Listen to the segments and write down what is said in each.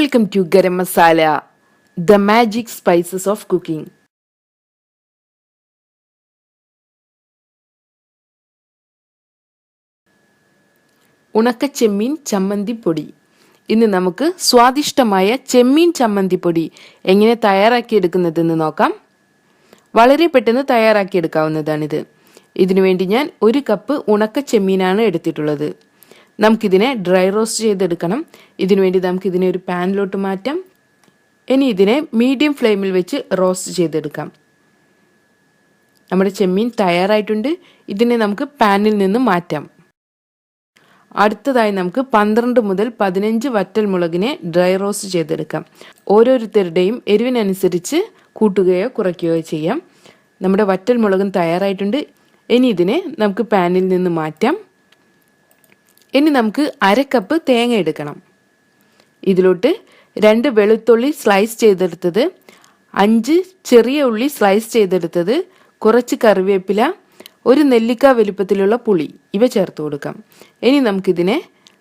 Welcome to Garam Masala the magic spices of cooking ഉണക്ക ചെമ്മീൻ ചമ്മന്തിപ്പൊടി ഇന്ന് നമുക്ക് സ്വാദിഷ്ടമായ ചെമ്മീൻ ചമ്മന്തിപ്പൊടി എങ്ങനെ തയ്യാറാക്കിയെടുക്കുന്നതെന്ന് നോക്കാം. വളരെ പെട്ടെന്ന് തയ്യാറാക്കിയെടുക്കാവുന്നതാണിത് ഇതിനുവേണ്ടി ഞാൻ ഒരു കപ്പ് ഉണക്ക ചെമ്മീനാണ് എടുത്തിട്ടുള്ളത്. നമുക്കിതിനെ ഡ്രൈ റോസ്റ്റ് ചെയ്തെടുക്കണം. ഇതിനുവേണ്ടി നമുക്കിതിനെ ഒരു പാനിലോട്ട് മാറ്റാം. ഇനി ഇതിനെ മീഡിയം ഫ്ലെയിമിൽ വെച്ച് റോസ്റ്റ് ചെയ്തെടുക്കാം. നമ്മുടെ ചെമ്മീൻ തയ്യാറായിട്ടുണ്ട്. ഇതിനെ നമുക്ക് പാനിൽ നിന്ന് മാറ്റാം. അടുത്തതായി നമുക്ക് പന്ത്രണ്ട് മുതൽ പതിനഞ്ച് വറ്റൽ മുളകിനെ ഡ്രൈ റോസ്റ്റ് ചെയ്തെടുക്കാം. ഓരോരുത്തരുടെയും എരിവിനനുസരിച്ച് കൂട്ടുകയോ കുറയ്ക്കുകയോ ചെയ്യാം. നമ്മുടെ വറ്റൽ മുളകും തയ്യാറായിട്ടുണ്ട്. ഇനി ഇതിനെ നമുക്ക് പാനിൽ നിന്ന് മാറ്റാം. ഇനി നമുക്ക് അര കപ്പ് തേങ്ങ എടുക്കണം. ഇതിലോട്ട് രണ്ട് വെളുത്തുള്ളി സ്ലൈസ് ചെയ്തെടുത്തത് അഞ്ച് ചെറിയ ഉള്ളി സ്ലൈസ് ചെയ്തെടുത്തത് കുറച്ച് കറിവേപ്പില ഒരു നെല്ലിക്ക വലുപ്പത്തിലുള്ള പുളി ഇവ ചേർത്ത് കൊടുക്കാം. ഇനി നമുക്കിതിനെ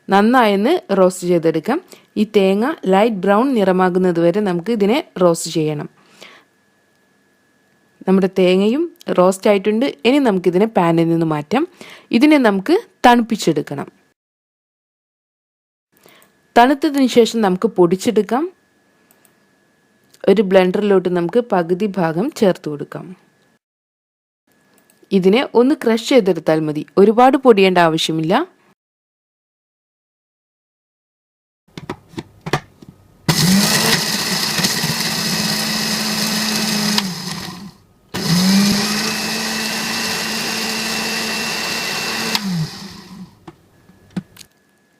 നന്നായെന്ന് റോസ്റ്റ് ചെയ്തെടുക്കാം. ഈ തേങ്ങ ലൈറ്റ് ബ്രൗൺ നിറമാകുന്നത് വരെ നമുക്ക് ഇതിനെ റോസ്റ്റ് ചെയ്യണം. നമ്മുടെ തേങ്ങയും റോസ്റ്റ് ആയിട്ടുണ്ട്. ഇനി നമുക്കിതിനെ പാനിൽ നിന്ന് മാറ്റാം. ഇതിനെ നമുക്ക് തണുപ്പിച്ചെടുക്കണം. തണുത്തതിന് ശേഷം നമുക്ക് പൊടിച്ചെടുക്കാം. ഒരു ബ്ലെൻഡറിലോട്ട് നമുക്ക് പകുതി ഭാഗം ചേർത്ത് കൊടുക്കാം. ഇതിനെ ഒന്ന് ക്രഷ് ചെയ്തെടുത്താൽ മതി. ഒരുപാട് പൊടിയേണ്ട ആവശ്യമില്ല.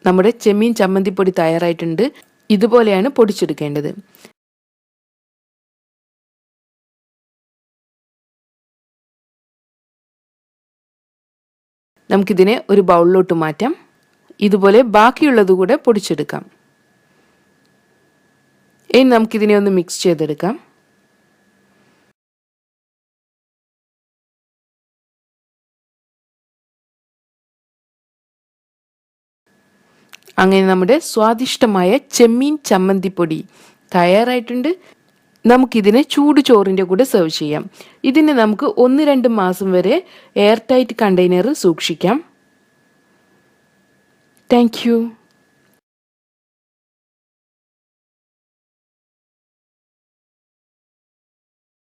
നമ്മുടെ ചെമ്മീൻ ചമ്മന്തിപ്പൊടി തയ്യാറായിട്ടുണ്ട്. ഇതുപോലെയാണ് പൊടിച്ചെടുക്കേണ്ടത്. നമുക്കിതിനെ ഒരു ബൗളിലോട്ട് മാറ്റാം. ഇതുപോലെ ബാക്കിയുള്ളത് കൂടെ പൊടിച്ചെടുക്കാം. ഇനി നമുക്കിതിനെ ഒന്ന് മിക്സ് ചെയ്തെടുക്കാം. അങ്ങനെ നമ്മുടെ സ്വാദിഷ്ടമായ ചെമ്മീൻ ചമ്മന്തിപ്പൊടി തയ്യാറായിട്ടുണ്ട്. നമുക്കിതിനെ ചൂട് ചോറിന്റെ കൂടെ സെർവ് ചെയ്യാം. ഇതിനെ നമുക്ക് ഒന്ന് രണ്ട് മാസം വരെ എയർ ടൈറ്റ് കണ്ടെയ്നറിൽ സൂക്ഷിക്കാം താങ്ക്